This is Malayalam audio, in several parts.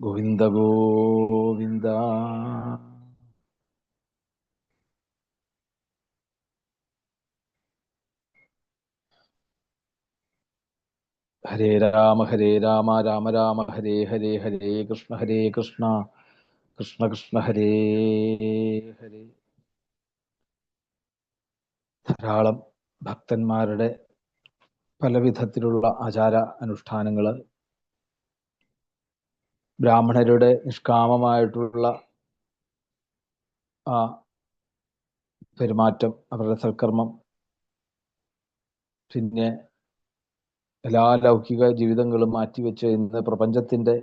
ഗോവിന്ദ ഗോവിന്ദ. ഹരേ രാമ ഹരേ രാമ രാമ രാമ ഹരേ ഹരേ ഹരേ കൃഷ്ണ ഹരേ കൃഷ്ണ കൃഷ്ണ കൃഷ്ണ ഹരേ ഹരേ. ധാരാളം ഭക്തന്മാരുടെ പലവിധത്തിലുള്ള ആചാര അനുഷ്ഠാനങ്ങൾ ബ്രാഹ്മണരുടെ നിഷ്കാമമായിട്ടുള്ള ആ പെരുമാറ്റം അവരുടെ സൽക്കർമ്മം പിന്നെ എല്ലാ ലൗകിക ജീവിതങ്ങളും മാറ്റിവെച്ച് ഇന്ന് പ്രപഞ്ചത്തിന്റെ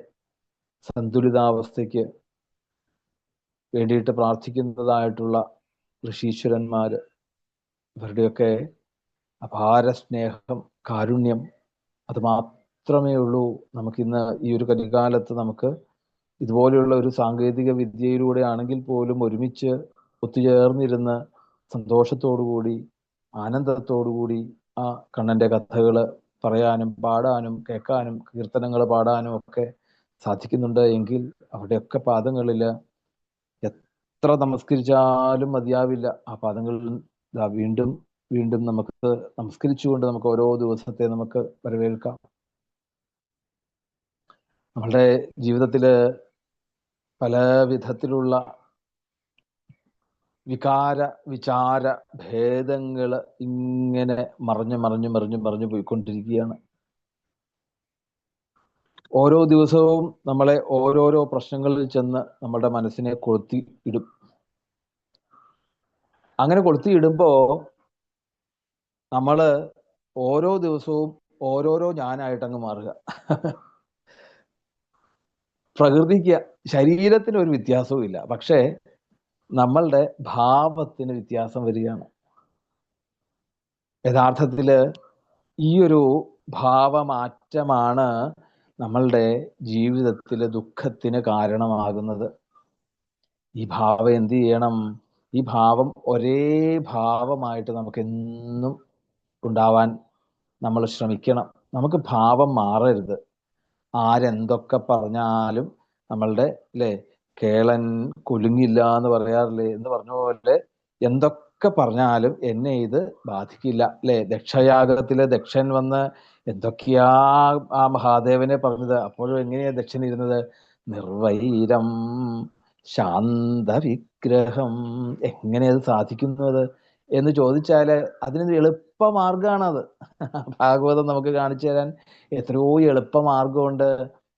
സന്തുലിതാവസ്ഥയ്ക്ക് വേണ്ടിയിട്ട് പ്രാർത്ഥിക്കുന്നതായിട്ടുള്ള ഋഷീശ്വരന്മാർ ഇവരുടെയൊക്കെ അപാര സ്നേഹം കാരുണ്യം അത് മാത്രമേ ഉള്ളൂ നമുക്ക് നമുക്കിന്ന് ഈ ഒരു കലികാലത്ത് നമുക്ക് ഇതുപോലെയുള്ള ഒരു സാങ്കേതിക വിദ്യയിലൂടെ ആണെങ്കിൽ പോലും ഒരുമിച്ച് ഒത്തുചേർന്നിരുന്ന് സന്തോഷത്തോടുകൂടി ആനന്ദത്തോടുകൂടി ആ കണ്ണന്റെ കഥകൾ പറയാനും പാടാനും കേൾക്കാനും കീർത്തനങ്ങൾ പാടാനും ഒക്കെ സാധിക്കുന്നുണ്ട് എങ്കിൽ അവിടെയൊക്കെ പാദങ്ങളിൽ എത്ര നമസ്കരിച്ചാലും മതിയാവില്ല. ആ പാദങ്ങളിൽ വീണ്ടും വീണ്ടും നമുക്ക് നമസ്കരിച്ചുകൊണ്ട് നമുക്ക് ഓരോ ദിവസത്തെ നമുക്ക് വരവേൽക്കാം. നമ്മളുടെ ജീവിതത്തിൽ പല വിധത്തിലുള്ള വികാര വിചാര ഭേദങ്ങൾ ഇങ്ങനെ മറിഞ്ഞു മറിഞ്ഞു മറിഞ്ഞു മറിഞ്ഞു പോയിക്കൊണ്ടിരിക്കുകയാണ്. ഓരോ ദിവസവും നമ്മളെ ഓരോരോ പ്രശ്നങ്ങളിൽ ചെന്ന് നമ്മുടെ മനസ്സിനെ കൊളുത്തി ഇടും. അങ്ങനെ കൊളുത്തി ഇടുമ്പോ നമ്മൾ ഓരോ ദിവസവും ഓരോരോ ഞാനായിട്ടങ്ങ് മാറുക. പ്രകൃതിക്ക് ശരീരത്തിന് ഒരു വ്യത്യാസവും ഇല്ല. പക്ഷേ നമ്മളുടെ ഭാവത്തിന് വ്യത്യാസം വരികയാണ്. യഥാർത്ഥത്തിൽ ഈ ഒരു ഭാവമാറ്റമാണ് നമ്മളുടെ ജീവിതത്തിലെ ദുഃഖത്തിന് കാരണമാകുന്നത്. ഈ ഭാവം എന്ത് ചെയ്യണം? ഈ ഭാവം ഒരേ ഭാവമായിട്ട് നമുക്ക് എന്നും ഉണ്ടാവാൻ നമ്മൾ ശ്രമിക്കണം. നമുക്ക് ഭാവം മാറരുത്. ആരെന്തൊക്കെ പറഞ്ഞാലും നമ്മളുടെ അല്ലേ കേളൻ കുലുങ്ങില്ല എന്ന് പറയാറില്ലേ എന്ന് പറഞ്ഞ പോലെ എന്തൊക്കെ പറഞ്ഞാലും എന്നെ ഇത് ബാധിക്കില്ല അല്ലെ ദക്ഷയാഗത്തിലെ ദക്ഷൻ വന്ന് എന്തൊക്കെയാ ആ മഹാദേവനെ പറഞ്ഞത്? അപ്പോഴും എങ്ങനെയാ ദക്ഷൻ ഇരുന്നത്? നിർവൈരം ശാന്തവിഗ്രഹം എങ്ങനെ അത് സാധിക്കുന്നത്? എന്ന് ചോദിച്ചാൽ അതിനൊരു എളുപ്പമാർഗമാണത് ഭാഗവതം നമുക്ക് കാണിച്ചു തരാൻ എത്രയോ എളുപ്പമാർഗമുണ്ട്.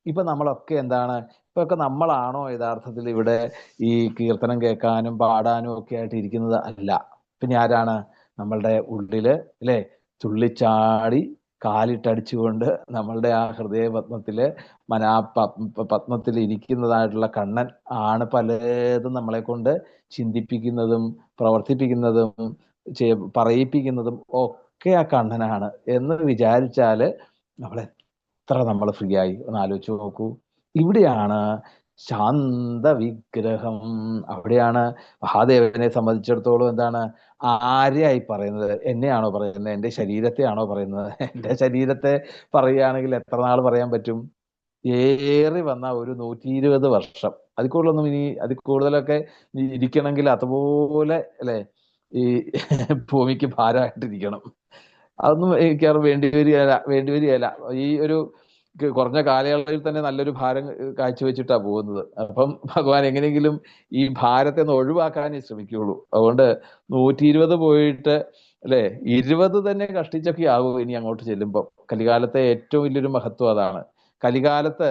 ഇപ്പൊ നമ്മളൊക്കെ എന്താണ് ഇപ്പൊ ഒക്കെ നമ്മളാണോ യഥാർത്ഥത്തിൽ ഇവിടെ ഈ കീർത്തനം കേൾക്കാനും പാടാനും ഒക്കെ ആയിട്ട് ഇരിക്കുന്നത്? അല്ല. പിന്നെ ആരാണ് നമ്മളുടെ ഉള്ളിൽ അല്ലെ? തുള്ളിച്ചാടി കാലിട്ടടിച്ചുകൊണ്ട് നമ്മളുടെ ആ ഹൃദയപത്മത്തിൽ മനാ പത്മത്തിൽ ഇരിക്കുന്നതായിട്ടുള്ള കണ്ണൻ ആണ് പലതും നമ്മളെ കൊണ്ട് ചിന്തിപ്പിക്കുന്നതും പ്രവർത്തിപ്പിക്കുന്നതും പറയിപ്പിക്കുന്നതും ഒക്കെ ആ കണ്ണനാണ് എന്ന് വിചാരിച്ചാൽ നമ്മൾ എത്ര നമ്മൾ ഫ്രീ ആയി? ഒന്ന് ആലോചിച്ച് നോക്കൂ. ഇവിടെയാണ് ശാന്ത വിഗ്രഹം അവിടെയാണ് മഹാദേവനെ സംബന്ധിച്ചിടത്തോളം എന്താണ് ആരെയായി പറയുന്നത്? എന്നെയാണോ പറയുന്നത്? എന്റെ ശരീരത്തെയാണോ പറയുന്നത്? എന്റെ ശരീരത്തെ പറയുകയാണെങ്കിൽ എത്ര നാൾ പറയാൻ പറ്റും? ഏറി വന്ന ഒരു നൂറ്റി ഇരുപത് വർഷം. അതിൽ കൂടുതലൊന്നും ഇനി അതിൽ കൂടുതലൊക്കെ ഇരിക്കണമെങ്കിൽ അതുപോലെ അല്ലെ? ഈ ഭൂമിക്ക് ഭാരമായിട്ടിരിക്കണം. അതൊന്നും എനിക്ക് വേണ്ടി വരികയല്ല വേണ്ടി വരികയല്ല ഈ ഒരു കുറഞ്ഞ കാലയളവിൽ തന്നെ നല്ലൊരു ഭാരം കാഴ്ചവെച്ചിട്ടാണ് പോകുന്നത്. അപ്പം ഭഗവാൻ എങ്ങനെയെങ്കിലും ഈ ഭാരത്തെ ഒന്ന് ഒഴിവാക്കാനേ ശ്രമിക്കുകയുള്ളൂ. അതുകൊണ്ട് നൂറ്റി ഇരുപത് പോയിട്ട് അല്ലെ? ഇരുപത് തന്നെ കഷ്ടിച്ചൊക്കെ ആകും ഇനി അങ്ങോട്ട് ചെല്ലുമ്പോൾ കലികാലത്തെ ഏറ്റവും വലിയൊരു മഹത്വം അതാണ്. കലികാലത്ത്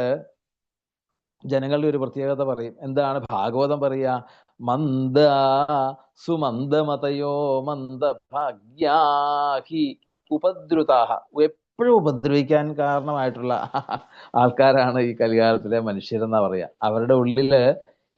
ജനങ്ങളുടെ ഒരു പ്രത്യേകത പറയും. എന്താണ് ഭാഗവതം പറയുക? മന്ദ സുമന്ദമതയോ മന്ദ ഭാഗ്യാഹി ഉപദ്രുതാഹ. എപ്പോഴും ഉപദ്രവിക്കാൻ കാരണമായിട്ടുള്ള ആൾക്കാരാണ് ഈ കലികാലത്തിലെ മനുഷ്യരെന്നാ പറയാ. അവരുടെ ഉള്ളിൽ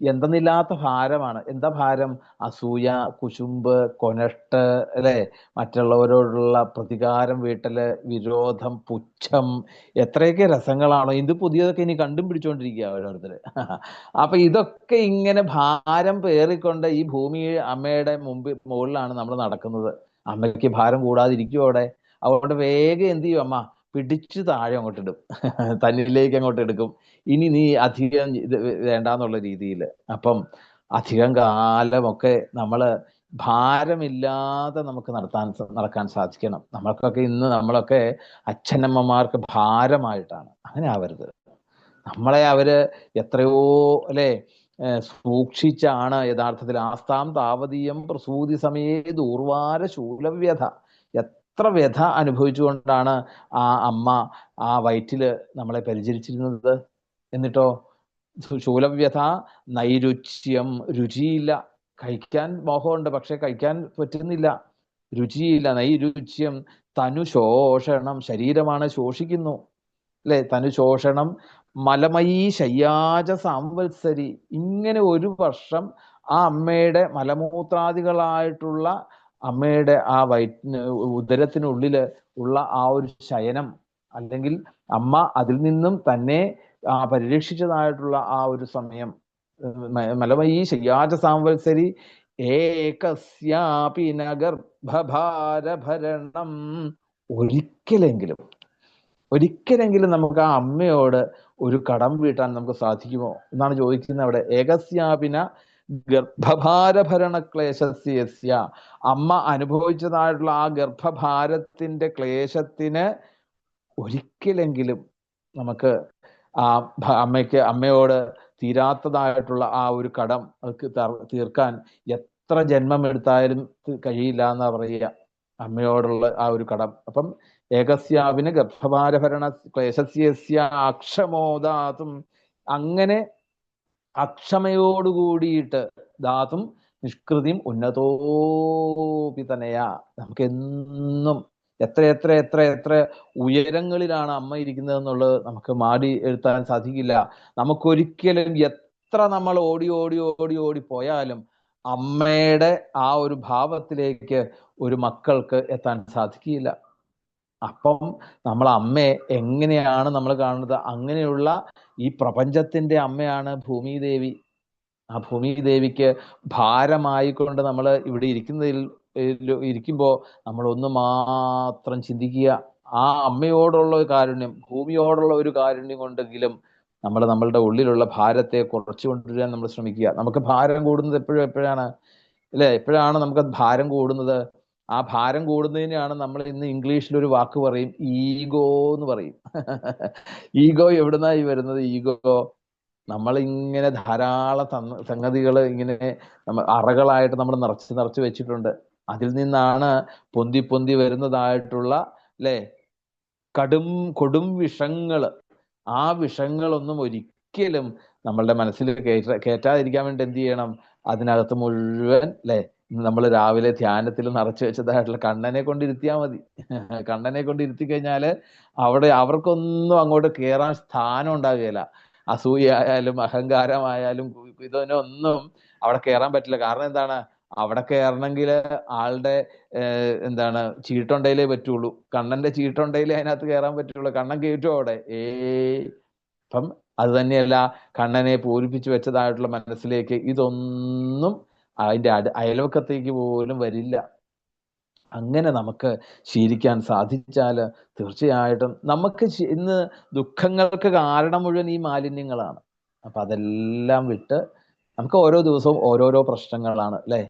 എന്തെന്നില്ലാത്ത ഭാരമാണ്. എന്താ ഭാരം? അസൂയ കുശുമ്പ് കൊനഷ്ട് അല്ലെ? മറ്റുള്ളവരോടുള്ള പ്രതികാരം വീട്ടൽ വിരോധം പുച്ഛം എത്രയൊക്കെ രസങ്ങളാണോ. ഇത് പുതിയതൊക്കെ ഇനി കണ്ടും പിടിച്ചോണ്ടിരിക്കുക ഓരോരുത്തര്. അപ്പൊ ഇതൊക്കെ ഇങ്ങനെ ഭാരം പേറിക്കൊണ്ട് ഈ ഭൂമി അമ്മയുടെ മുമ്പിൽ മുകളിലാണ് നമ്മൾ നടക്കുന്നത്. അമ്മയ്ക്ക് ഭാരം കൂടാതിരിക്കും അവിടെ? അതുകൊണ്ട് വേഗം എന്ത് ചെയ്യും? അമ്മ പിടിച്ച് താഴെ അങ്ങോട്ട് ഇടും. തന്നിലേക്ക് അങ്ങോട്ട് എടുക്കും. ഇനി നീ അധികം ഇത് വേണ്ടാന്നുള്ള രീതിയിൽ അപ്പം അധികം കാലമൊക്കെ നമ്മൾ ഭാരമില്ലാതെ നമുക്ക് നടത്താൻ നടക്കാൻ സാധിക്കണം. നമ്മൾക്കൊക്കെ ഇന്ന് നമ്മളൊക്കെ അച്ഛനമ്മമാർക്ക് ഭാരമായിട്ടാണ്. അങ്ങനെ ആവരുത്. നമ്മളെ അവർ എത്രയോ അല്ലേ സൂക്ഷിച്ചാണ് യഥാർത്ഥത്തിൽ ആസ്താം താവതീയം പ്രസൂതി സമയേ ദൂർവാര ശൂലവ്യഥ. എത്ര വ്യഥ അനുഭവിച്ചുകൊണ്ടാണ് ആ അമ്മ ആ വയറ്റിൽ നമ്മളെ പരിചരിച്ചിരുന്നത്? എന്നിട്ടോ ശൂലവ്യഥ നൈരുച്യം രുചിയില്ല. കഴിക്കാൻ മോഹമുണ്ട് പക്ഷെ കഴിക്കാൻ പറ്റുന്നില്ല. രുചിയില്ല. നൈരുച്യം തനുശോഷണം. ശരീരമാണ് ശോഷിക്കുന്നു. അല്ലെ? തനുശോഷണം മലമയീ ശയ്യാജ സാംവത്സരി. ഇങ്ങനെ ഒരു വർഷം ആ അമ്മയുടെ മലമൂത്രാദികളായിട്ടുള്ള അമ്മയുടെ ആ വയറ്റിന് ഉദരത്തിനുള്ളിൽ ഉള്ള ആ ഒരു ശയനം അല്ലെങ്കിൽ അമ്മ അതിൽ നിന്നും തന്നെ ആ പരിരക്ഷിച്ചതായിട്ടുള്ള ആ ഒരു സമയം മലമയീ ശയ്യാജ സാംവത്സരി ഏകസ്യാപി നഗർഭഭാരഭരണം. ഒരിക്കലെങ്കിലും ഒരിക്കലെങ്കിലും നമുക്ക് ആ അമ്മയോട് ഒരു കടം വീട്ടാൻ നമുക്ക് സാധിക്കുമോ? എന്നാണ് ചോദിക്കുന്നത് അവിടെ. ഏകസ്യാപിന ഗർഭഭാരഭരണ ക്ലേശസ്യ അമ്മ അനുഭവിച്ചതായിട്ടുള്ള ആ ഗർഭഭാരത്തിന്റെ ക്ലേശത്തിന് ഒരിക്കലെങ്കിലും നമുക്ക് ആ അമ്മയ്ക്ക് അമ്മയോട് തീരാത്തതായിട്ടുള്ള ആ ഒരു കടം തീർക്കാൻ എത്ര ജന്മം എടുത്താലും കഴിയില്ല എന്നാ പറയുക. അമ്മയോടുള്ള ആ ഒരു കടം. അപ്പം ഏകസ്യാവിന് ഗർഭഭാരഭരണ ക്ലേശസ്യ അക്ഷമോദാതും അങ്ങനെ അക്ഷമയോടുകൂടിയിട്ട് ധാതും നിഷ്കൃതിയും ഉന്നതോപി തന്നെയാ. നമുക്ക് എന്നും എത്ര എത്ര എത്ര എത്ര ഉയരങ്ങളിലാണ് അമ്മ ഇരിക്കുന്നത് എന്നുള്ളത് നമുക്ക് മാടി എഴുത്താൻ സാധിക്കില്ല. നമുക്കൊരിക്കലും എത്ര നമ്മൾ ഓടി ഓടി ഓടി ഓടി പോയാലും അമ്മയുടെ ആ ഒരു ഭാവത്തിലേക്ക് ഒരു മക്കൾക്ക് എത്താൻ സാധിക്കില്ല. അപ്പം നമ്മൾ അമ്മയെ എങ്ങനെയാണ് നമ്മൾ കാണുന്നത്? അങ്ങനെയുള്ള ഈ പ്രപഞ്ചത്തിന്റെ അമ്മയാണ് ഭൂമിദേവി. ആ ഭൂമിദേവിക്ക് ഭാരമായിക്കൊണ്ട് നമ്മൾ ഇവിടെ ഇരിക്കുന്നതിൽ ഇരിക്കുമ്പോൾ നമ്മൾ ഒന്ന് മാത്രം ചിന്തിക്കുക. ആ അമ്മയോടുള്ള ഒരു കാരുണ്യം ഭൂമിയോടുള്ള ഒരു കാരുണ്യം കൊണ്ടെങ്കിലും നമ്മൾ നമ്മളുടെ ഉള്ളിലുള്ള ഭാരത്തെ കുറച്ചു കൊണ്ടുവരാൻ നമ്മൾ ശ്രമിക്കുക. നമുക്ക് ഭാരം കൂടുന്നത് എപ്പോഴും എപ്പോഴാണ്? അല്ലെ? എപ്പോഴാണ് നമുക്ക് ഭാരം കൂടുന്നത്? ആ ഭാരം കൂടുന്നതിനാണ് നമ്മൾ ഇന്ന് ഇംഗ്ലീഷിൽ ഒരു വാക്ക് പറയും ഈഗോ എന്ന് പറയും. ഈഗോ എവിടുന്നായി വരുന്നത്? ഈഗോ നമ്മൾ ഇങ്ങനെ ധാരാളം സംഗതികൾ ഇങ്ങനെ നമ്മ അറകളായിട്ട് നമ്മൾ നിറച്ച് നിറച്ച് വെച്ചിട്ടുണ്ട്. അതിൽ നിന്നാണ് പൊന്തി പൊന്തി വരുന്നതായിട്ടുള്ള അല്ലെ? കടും കൊടും വിഷങ്ങൾ. ആ വിഷങ്ങളൊന്നും ഒരിക്കലും നമ്മളുടെ മനസ്സിൽ കയറ്റ കയറ്റാതിരിക്കാൻ വേണ്ടി എന്ത് ചെയ്യണം? അതിനകത്ത് മുഴുവൻ അല്ലെ? നമ്മൾ രാവിലെ ധ്യാനത്തിൽ നിറച്ചു വെച്ചതായിട്ടുള്ള കണ്ണനെ കൊണ്ട് ഇരുത്തിയാൽ മതി. കണ്ണനെ കൊണ്ട് ഇരുത്തി കഴിഞ്ഞാൽ അവിടെ അവർക്കൊന്നും അങ്ങോട്ട് കയറാൻ സ്ഥാനം ഉണ്ടാകുകയില്ല. അസൂയായാലും അഹങ്കാരമായാലും ഇതിനൊന്നും അവിടെ കയറാൻ പറ്റില്ല. കാരണം എന്താണ്? അവിടെ കയറണമെങ്കിൽ ആളുടെ എന്താണ് ചീട്ടുണ്ടെങ്കിലേ പറ്റുള്ളൂ. കണ്ണന്റെ ചീട്ടുണ്ടെങ്കിലേ അതിനകത്ത് കയറാൻ പറ്റുള്ളൂ. കണ്ണൻ കയറ്റും അവിടെ? ഏ അപ്പം അത് തന്നെയല്ല കണ്ണനെ പൂരിപ്പിച്ചു വെച്ചതായിട്ടുള്ള മനസ്സിലേക്ക് ഇതൊന്നും അതിന്റെ അട അയൽവക്കത്തേക്ക് പോലും വരില്ല. അങ്ങനെ നമുക്ക് ശീലിക്കാൻ സാധിച്ചാൽ തീർച്ചയായിട്ടും നമുക്ക് ഇന്ന് ദുഃഖങ്ങൾക്ക് കാരണം മുഴുവൻ ഈ മാലിന്യങ്ങളാണ്. അപ്പൊ അതെല്ലാം വിട്ട് നമുക്ക് ഓരോ ദിവസവും ഓരോരോ പ്രശ്നങ്ങളാണ് അല്ലെ?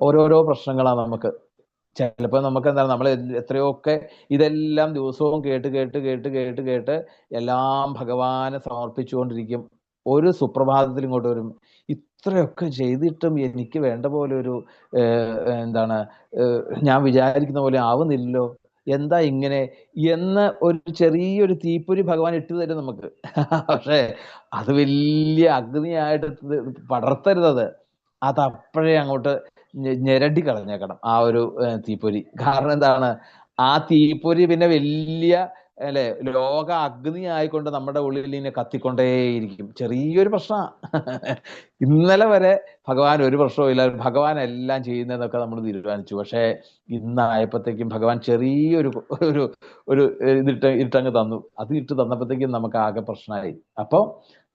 ഓരോരോ പ്രശ്നങ്ങളാണ് നമുക്ക്. ചിലപ്പോൾ നമുക്ക് എന്താണ് നമ്മൾ എത്രയൊക്കെ ഇതെല്ലാം ദിവസവും കേട്ട് കേട്ട് കേട്ട് കേട്ട് കേട്ട് എല്ലാം ഭഗവാനെ സമർപ്പിച്ചുകൊണ്ടിരിക്കും. ഒരു സുപ്രഭാതത്തിൽ ഇങ്ങോട്ട് വരും. ഇത്രയൊക്കെ ചെയ്തിട്ടും എനിക്ക് വേണ്ട പോലെ ഒരു എന്താണ് ഞാൻ വിചാരിക്കുന്ന പോലെ ആവുന്നില്ലല്ലോ. എന്താ ഇങ്ങനെ? എന്ന ഒരു ചെറിയൊരു തീപ്പൊരി ഭഗവാൻ ഇട്ടു തരും നമുക്ക്. പക്ഷേ അത് വലിയ അഗ്നിയായിട്ട് പടർത്തരുതത് അത്. അപ്പോഴേ അങ്ങോട്ട് ഞെരടി കളഞ്ഞേക്കണം ആ ഒരു തീപ്പൊരി. കാരണം എന്താണ്? ആ തീപ്പൊരി പിന്നെ വലിയ അല്ലെ? ലോക അഗ്നി ആയിക്കൊണ്ട് നമ്മുടെ ഉള്ളിൽ ഇങ്ങനെ കത്തിക്കൊണ്ടേയിരിക്കും. ചെറിയൊരു പ്രശ്ന. ഇന്നലെ വരെ ഭഗവാൻ ഒരു പ്രശ്നവും ഇല്ല. ഭഗവാൻ എല്ലാം ചെയ്യുന്നതൊക്കെ നമ്മൾ തീരുമാനിച്ചു. പക്ഷേ ഇന്നായപ്പോഴത്തേക്കും ഭഗവാൻ ചെറിയൊരു ഒരു ഒരു ഇതിട്ട് ഇട്ടങ്ങ് തന്നു. അത് ഇട്ട് തന്നപ്പോഴത്തേക്കും നമുക്ക് ആകെ പ്രശ്നമായി അപ്പോൾ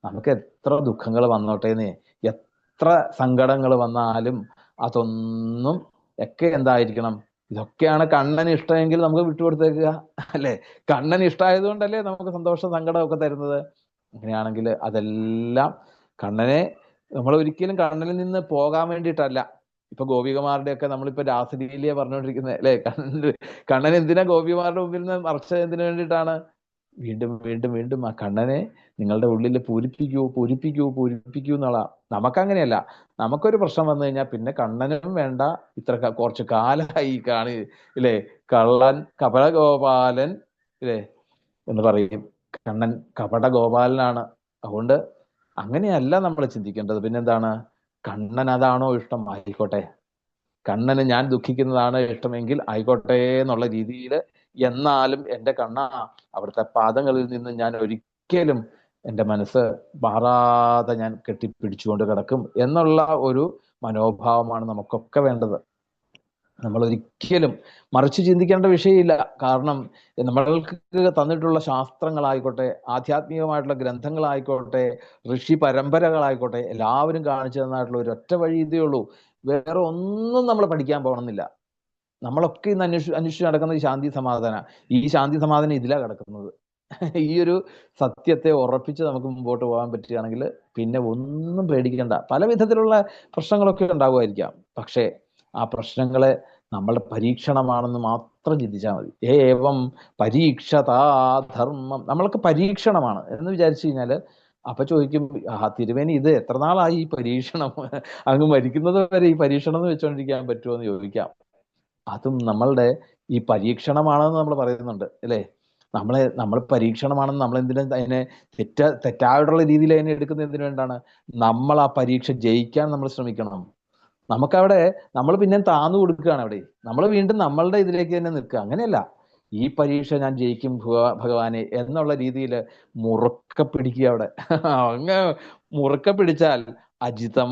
നമുക്ക് എത്ര ദുഃഖങ്ങൾ വന്നോട്ടേന്ന് എത്ര സങ്കടങ്ങൾ വന്നാലും അതൊന്നും ഒക്കെ എന്തായിരിക്കണം? ഇതൊക്കെയാണ് കണ്ണന് ഇഷ്ടമെങ്കിൽ നമുക്ക് വിട്ടുകൊടുത്തേക്കുക. അല്ലേ? കണ്ണന് ഇഷ്ടമായതുകൊണ്ടല്ലേ നമുക്ക് സന്തോഷം സങ്കടമൊക്കെ തരുന്നത്. അങ്ങനെയാണെങ്കിൽ അതെല്ലാം കണ്ണനെ നമ്മൾ ഒരിക്കലും കണ്ണനിൽ നിന്ന് പോകാൻ വേണ്ടിയിട്ടല്ല. ഇപ്പൊ ഗോപികമാരുടെ ഒക്കെ നമ്മളിപ്പോ രാസലീലയെ പറഞ്ഞുകൊണ്ടിരിക്കുന്നത്. അല്ലെ? കണ്ണൻ കണ്ണൻ എന്തിനാ ഗോപികമാരുടെ മുമ്പിൽ നിന്ന് മറച്ചത് എന്തിനു വേണ്ടിയിട്ടാണ് വീണ്ടും വീണ്ടും വീണ്ടും ആ കണ്ണനെ നിങ്ങളുടെ ഉള്ളിൽ പൂരിപ്പിക്കൂ പൂരിപ്പിക്കൂ പൂരിപ്പിക്കൂ എന്നുള്ള നമുക്കങ്ങനെയല്ല. നമുക്കൊരു പ്രശ്നം വന്നു കഴിഞ്ഞാൽ പിന്നെ കണ്ണനും വേണ്ട. ഇത്ര കുറച്ച് കാലമായി കാണി ഇല്ലേ? കള്ളൻ കപടഗോപാലൻ ഇല്ലേ? എന്ന് പറയും. കണ്ണൻ കപടഗോപാലനാണ്. അതുകൊണ്ട് അങ്ങനെയല്ല നമ്മൾ ചിന്തിക്കേണ്ടത്. പിന്നെന്താണ്? കണ്ണൻ അതാണോ ഇഷ്ടം? ആയിക്കോട്ടെ. കണ്ണന് ഞാൻ ദുഃഖിക്കുന്നതാണ് ഇഷ്ടമെങ്കിൽ ആയിക്കോട്ടെ എന്നുള്ള രീതിയിൽ എന്നാലും എന്റെ കണ്ണ അവിടുത്തെ പാദങ്ങളിൽ നിന്ന് ഞാൻ ഒരിക്കലും എന്റെ മനസ്സ് മാറാതെ ഞാൻ കെട്ടിപ്പിടിച്ചുകൊണ്ട് കിടക്കും എന്നുള്ള ഒരു മനോഭാവമാണ് നമുക്കൊക്കെ വേണ്ടത്. നമ്മൾ ഒരിക്കലും മറിച്ച് ചിന്തിക്കേണ്ട വിഷയമില്ല. കാരണം നമ്മൾക്ക് തന്നിട്ടുള്ള ശാസ്ത്രങ്ങളായിക്കോട്ടെ ആധ്യാത്മികമായിട്ടുള്ള ഗ്രന്ഥങ്ങളായിക്കോട്ടെ ഋഷി പരമ്പരകളായിക്കോട്ടെ എല്ലാവരും കാണിച്ചു തന്നായിട്ടുള്ള ഒരു ഒറ്റ വഴി ഇതേ ഉള്ളൂ. വേറെ ഒന്നും നമ്മൾ പഠിക്കാൻ പോകണമെന്നില്ല. നമ്മളൊക്കെ ഇന്ന് അന്വേഷി അന്വേഷിച്ച് നടക്കുന്നത് ശാന്തി സമാധാന. ഈ ശാന്തി സമാധാനം ഇതിലാ കിടക്കുന്നത്. ഈ ഒരു സത്യത്തെ ഉറപ്പിച്ച് നമുക്ക് മുമ്പോട്ട് പോകാൻ പറ്റുകയാണെങ്കിൽ പിന്നെ ഒന്നും പേടിക്കേണ്ട. പല വിധത്തിലുള്ള പ്രശ്നങ്ങളൊക്കെ ഉണ്ടാകുമായിരിക്കാം പക്ഷേ ആ പ്രശ്നങ്ങളെ നമ്മളുടെ പരീക്ഷണമാണെന്ന് മാത്രം ചിന്തിച്ചാൽ മതി. ഏവം പരീക്ഷതാ ധർമ്മം. നമ്മൾക്ക് പരീക്ഷണമാണ് എന്ന് വിചാരിച്ചു കഴിഞ്ഞാൽ അപ്പൊ ചോദിക്കും ആ തിരുവേനി ഇത് എത്ര നാളായി ഈ പരീക്ഷണം? അങ്ങ് മരിക്കുന്നത് വരെ ഈ പരീക്ഷണം എന്ന് വെച്ചുകൊണ്ടിരിക്കാൻ പറ്റുമോ എന്ന് ചോദിക്കാം. അതും നമ്മളുടെ ഈ പരീക്ഷണമാണെന്ന് നമ്മൾ പറയുന്നുണ്ട് അല്ലേ? നമ്മളെ നമ്മൾ പരീക്ഷണമാണെന്ന് നമ്മൾ എന്തിനും അതിനെ തെറ്റ തെറ്റായിട്ടുള്ള രീതിയിൽ അതിനെ എടുക്കുന്നത് എന്തിനു വേണ്ടാണ്? നമ്മൾ ആ പരീക്ഷ ജയിക്കാൻ നമ്മൾ ശ്രമിക്കണം. നമുക്കവിടെ നമ്മൾ പിന്നെ താന്നു കൊടുക്കുകയാണ് അവിടെ. നമ്മൾ വീണ്ടും നമ്മളുടെ ഇതിലേക്ക് തന്നെ നിൽക്കുക. അങ്ങനെയല്ല. ഈ പരീക്ഷ ഞാൻ ജയിക്കും ഭഗവാനെ എന്നുള്ള രീതിയിൽ മുറുക്ക പിടിക്കുക അവിടെ. അങ്ങ് മുറുക്ക പിടിച്ചാൽ അജിതം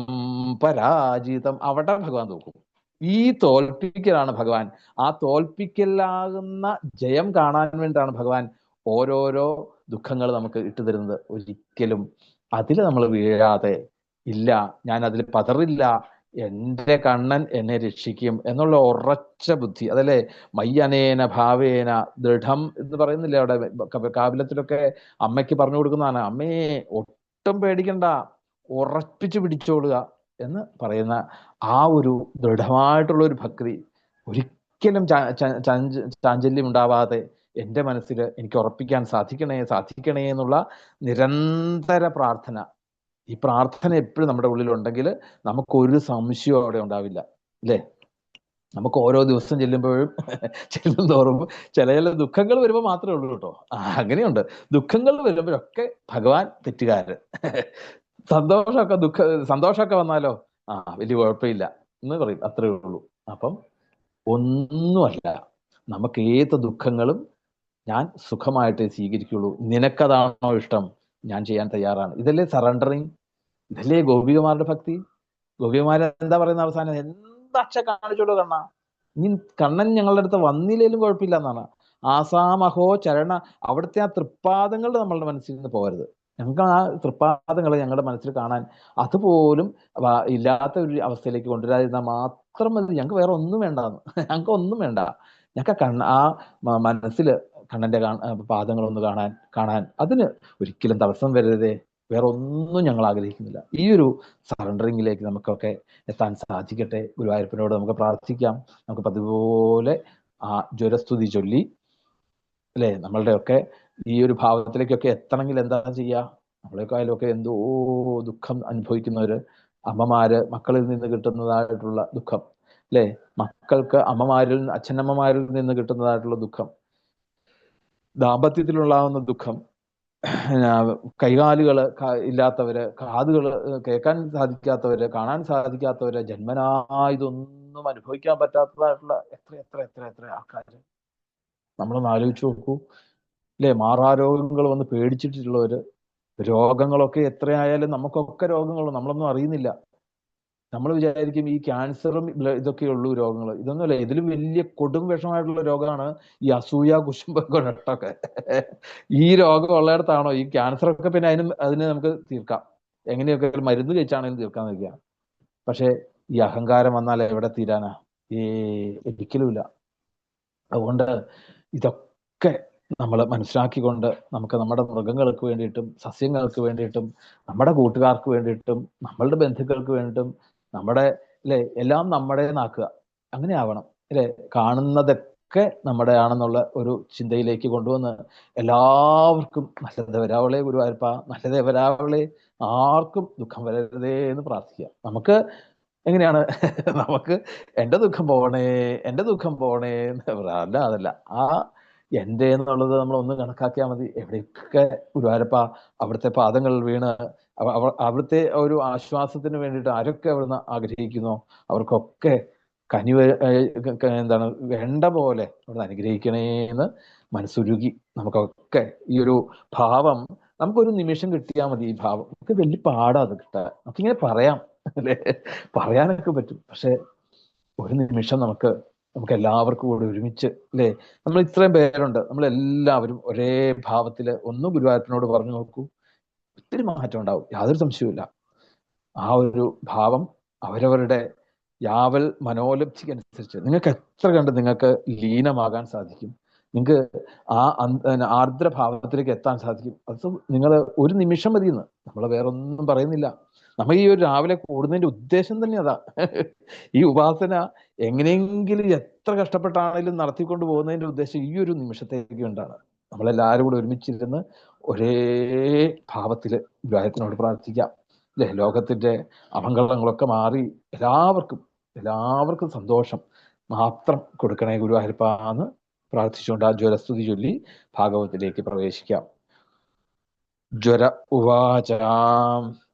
പരാജിതം അവിടെ ഭഗവാൻ തോക്കും ഈ തോൽപ്പിക്കലാണ് ഭഗവാൻ. ആ തോൽപ്പിക്കലാകുന്ന ജയം കാണാൻ വേണ്ടിയിട്ടാണ് ഭഗവാൻ ഓരോരോ ദുഃഖങ്ങൾ നമുക്ക് ഇട്ടു തരുന്നത്. ഒരിക്കലും അതിൽ നമ്മൾ വീഴാതെ ഇല്ല ഞാൻ അതിൽ പതറില്ല എന്റെ കണ്ണൻ എന്നെ രക്ഷിക്കും എന്നുള്ള ഉറച്ച ബുദ്ധി അതല്ലേ? മയ്യനേന ഭാവേന ദൃഢം എന്ന് പറയുന്നില്ലേ അവിടെ? കാവിലത്തിലൊക്കെ അമ്മയ്ക്ക് പറഞ്ഞു കൊടുക്കുന്നതാണ് അമ്മേ ഒട്ടും പേടിക്കണ്ട ഉറപ്പിച്ചു പിടിച്ചോളുക എന്ന് പറയുന്ന ആ ഒരു ദൃഢമായിട്ടുള്ള ഒരു ഭക്തി ഒരിക്കലും ചാഞ്ചല്യം ഉണ്ടാവാതെ എന്റെ മനസ്സിൽ എനിക്ക് ഉറപ്പിക്കാൻ സാധിക്കണേ സാധിക്കണേ എന്നുള്ള നിരന്തര പ്രാർത്ഥന. ഈ പ്രാർത്ഥന എപ്പോഴും നമ്മുടെ ഉള്ളിലുണ്ടെങ്കിൽ നമുക്ക് ഒരു സംശയവും അവിടെ ഉണ്ടാവില്ല അല്ലേ? നമുക്ക് ഓരോ ദിവസം ചെല്ലുമ്പോഴും ചെല്ലും തോറും ചില ചില ദുഃഖങ്ങൾ വരുമ്പോൾ മാത്രമേ ഉള്ളൂ കേട്ടോ. അങ്ങനെയുണ്ട്. ദുഃഖങ്ങൾ വരുമ്പോഴൊക്കെ ഭഗവാൻ തെറ്റുകാരൻ. സന്തോഷമൊക്കെ ദുഃഖ സന്തോഷമൊക്കെ വന്നാലോ? ആ വലിയ കുഴപ്പമില്ല. എന്ന് പറയും. അത്രേ ഉള്ളൂ. അപ്പം ഒന്നുമല്ല. നമുക്ക് ഏത് ദുഃഖങ്ങളും ഞാൻ സുഖമായിട്ടേ സ്വീകരിക്കുള്ളൂ. നിനക്കതാണോ ഇഷ്ടം? ഞാൻ ചെയ്യാൻ തയ്യാറാണ്. ഇതല്ലേ സറണ്ടറിങ് ഇതല്ലേ ഗോപികമാരുടെ ഭക്തി? ഗോപികമാരെ എന്താ പറയുന്ന അവസാനം? എന്താക്ഷ കാണിച്ചോളൂ കണ്ണ? നീ കണ്ണൻ ഞങ്ങളുടെ അടുത്ത് വന്നില്ലേലും കുഴപ്പമില്ല എന്നാണ്. ആസാമഹോ ചരണ അവിടുത്തെ ആ തൃപ്പാദങ്ങൾ നമ്മളുടെ മനസ്സിൽ നിന്ന് പോകരുത്. ഞങ്ങൾക്ക് ആ തൃപ്പാദങ്ങൾ ഞങ്ങളുടെ മനസ്സിൽ കാണാൻ അതുപോലും ഇല്ലാത്ത ഒരു അവസ്ഥയിലേക്ക് കൊണ്ടുവരാതിരുന്നാൽ മാത്രം മതി. ഞങ്ങൾക്ക് വേറെ ഒന്നും വേണ്ടെന്ന്. ഞങ്ങൾക്ക് ഒന്നും വേണ്ട. ഞങ്ങൾക്ക് കണ്ണ ആ മനസ്സിൽ കണ്ണന്റെ പാദങ്ങളൊന്ന് കാണാൻ കാണാൻ അതിന് ഒരിക്കലും തടസ്സം വരരുതേ. വേറെ ഒന്നും ഞങ്ങൾ ആഗ്രഹിക്കുന്നില്ല. ഈ ഒരു സറണ്ടറിങ്ങിലേക്ക് നമുക്കൊക്കെ എത്താൻ സാധിക്കട്ടെ. ഗുരുവായൂരപ്പനോട് നമുക്ക് പ്രാർത്ഥിക്കാം. നമുക്ക് പതിപോലെ ആ ജ്വരസ്തുതി ചൊല്ലി. അല്ലേ? നമ്മളുടെയൊക്കെ ഈ ഒരു ഭാവത്തിലേക്കൊക്കെ എത്തണമെങ്കിൽ എന്താ ചെയ്യാ? നമ്മളെയൊക്കെ അതിലൊക്കെ എന്തോ ദുഃഖം അനുഭവിക്കുന്നവര് അമ്മമാര് മക്കളിൽ നിന്ന് കിട്ടുന്നതായിട്ടുള്ള ദുഃഖം അല്ലേ? മക്കൾക്ക് അമ്മമാരിൽ അച്ഛനമ്മമാരിൽ നിന്ന് കിട്ടുന്നതായിട്ടുള്ള ദുഃഖം ദാമ്പത്യത്തിലുണ്ടാകുന്ന ദുഃഖം കൈകാലുകൾ ഇല്ലാത്തവര് കാതുകൾ കേൾക്കാൻ സാധിക്കാത്തവര് കാണാൻ സാധിക്കാത്തവര് ജന്മനാ ഇതൊന്നും അനുഭവിക്കാൻ പറ്റാത്തതായിട്ടുള്ള എത്ര എത്ര എത്ര എത്ര ആൾക്കാര്? നമ്മളൊന്ന് ആലോചിച്ച് നോക്കൂ. അല്ലേ മാറാരോഗങ്ങൾ വന്ന് പേടിച്ചിട്ടുള്ളവര് രോഗങ്ങളൊക്കെ എത്രയായാലും നമുക്കൊക്കെ രോഗങ്ങളും നമ്മളൊന്നും അറിയുന്നില്ല. നമ്മൾ വിചാരിക്കും ഈ ക്യാൻസറും ഇതൊക്കെ ഉള്ളൂ രോഗങ്ങൾ ഇതൊന്നുമല്ല ഇതിലും വലിയ കൊടും വിഷമായിട്ടുള്ള രോഗമാണ് ഈ അസൂയ കുശുമ്പ ഈ രോഗം ഉള്ളിടത്താണോ? ഈ ക്യാൻസർ ഒക്കെ പിന്നെ അതിന് അതിനെ നമുക്ക് തീർക്കാം. എങ്ങനെയൊക്കെ മരുന്ന് കഴിച്ചാണെങ്കിലും തീർക്കാൻ നിൽക്കുക പക്ഷേ ഈ അഹങ്കാരം വന്നാൽ എവിടെ തീരാനാ? ഏ ഒരിക്കലുമില്ല. അതുകൊണ്ട് ഇതൊക്കെ നമ്മൾ മനസ്സിലാക്കിക്കൊണ്ട് നമുക്ക് നമ്മുടെ മൃഗങ്ങൾക്ക് വേണ്ടിയിട്ടും സസ്യങ്ങൾക്ക് വേണ്ടിയിട്ടും നമ്മുടെ കൂട്ടുകാർക്ക് വേണ്ടിയിട്ടും നമ്മളുടെ ബന്ധുക്കൾക്ക് വേണ്ടിയിട്ടും നമ്മുടെ അല്ലെ എല്ലാം നമ്മുടെ നാക്കുക. അങ്ങനെ ആവണം. അല്ലെ കാണുന്നതൊക്കെ നമ്മുടെ ആണെന്നുള്ള ഒരു ചിന്തയിലേക്ക് കൊണ്ടുവന്ന് എല്ലാവർക്കും നല്ലത് വരാവളെ ഗുരുവായൂരപ്പ നല്ലത് വരാവളെ ആർക്കും ദുഃഖം വരരുതേ എന്ന് പ്രാർത്ഥിക്കുക. നമുക്ക് എങ്ങനെയാണ്? നമുക്ക് എന്റെ ദുഃഖം പോകണേ എന്റെ ദുഃഖം പോകണേ എന്ന് പറയാം അല്ല അതല്ല. ആ എന്റെ എന്നുള്ളത് നമ്മൾ ഒന്ന് കണക്കാക്കിയാൽ മതി. എവിടെയൊക്കെ ഗുരുവായൂരപ്പ അവിടുത്തെ പാദങ്ങൾ വീണ് അവ- അവ- അവിടുത്തെ ഒരു ആശ്വാസത്തിന് വേണ്ടിയിട്ട് ആരൊക്കെ അവിടുന്ന് ആഗ്രഹിക്കുന്നോ അവർക്കൊക്കെ കനി എന്താണ് വേണ്ട പോലെ അവിടുന്ന് അനുഗ്രഹിക്കണേന്ന് മനസ്സുരുകി നമുക്കൊക്കെ ഈ ഒരു ഭാവം നമുക്കൊരു നിമിഷം കിട്ടിയാൽ മതി ഈ ഭാവം. നമുക്ക് വലിയ പാടാ അത് കിട്ടാൻ. നമുക്കിങ്ങനെ പറയാം അല്ലേ? പറയാനൊക്കെ പറ്റും. പക്ഷെ ഒരു നിമിഷം നമുക്ക് നമുക്ക് എല്ലാവർക്കും കൂടി ഒരുമിച്ച് അല്ലേ? നമ്മൾ ഇത്രയും പേരുണ്ട്. നമ്മൾ എല്ലാവരും ഒരേ ഭാവത്തിൽ ഒന്ന് ഗുരുവായൂരപ്പനോട് പറഞ്ഞു നോക്കൂ. ഒത്തിരി മാറ്റം ഉണ്ടാവും. യാതൊരു സംശയവുമില്ല. ആ ഒരു ഭാവം അവരവരുടെ യാവൽ മനോലബ്ധിക്കനുസരിച്ച് നിങ്ങൾക്ക് എത്ര കണ്ട് നിങ്ങൾക്ക് ലീനമാകാൻ സാധിക്കും? നിങ്ങൾക്ക് ആ ആർദ്രഭാവത്തിലേക്ക് ആർദ്ര ഭാവത്തിലേക്ക് എത്താൻ സാധിക്കും? അത് നിങ്ങൾ ഒരു നിമിഷം മതിയെന്ന്. നമ്മൾ വേറൊന്നും പറയുന്നില്ല. നമ്മൾ ഈ ഒരു രാവിലെ കൂടുന്നതിന്റെ ഉദ്ദേശം തന്നെ അതാ. ഈ ഉപാസന എങ്ങനെയെങ്കിലും എത്ര കഷ്ടപ്പെട്ടാണെങ്കിലും നടത്തിക്കൊണ്ട് പോകുന്നതിന്റെ ഉദ്ദേശം ഈ ഒരു നിമിഷത്തേക്ക് ഉണ്ടാണ് നമ്മളെല്ലാവരും കൂടെ ഒരുമിച്ചിരുന്ന് ഒരേ ഭാവത്തിൽ വിവാഹത്തിനോട് പ്രാർത്ഥിക്കാം. അല്ലെ ലോകത്തിന്റെ അമംഗളങ്ങളൊക്കെ മാറി എല്ലാവർക്കും എല്ലാവർക്കും സന്തോഷം മാത്രം കൊടുക്കണേ ഗുരുവായൂരപ്പ എന്ന് പ്രാർത്ഥിച്ചുകൊണ്ട് ആ ജ്വരസ്തുതി ചൊല്ലി ഭാഗവത്തിലേക്ക് പ്രവേശിക്കാം. ജ്വര ഉവാചാം.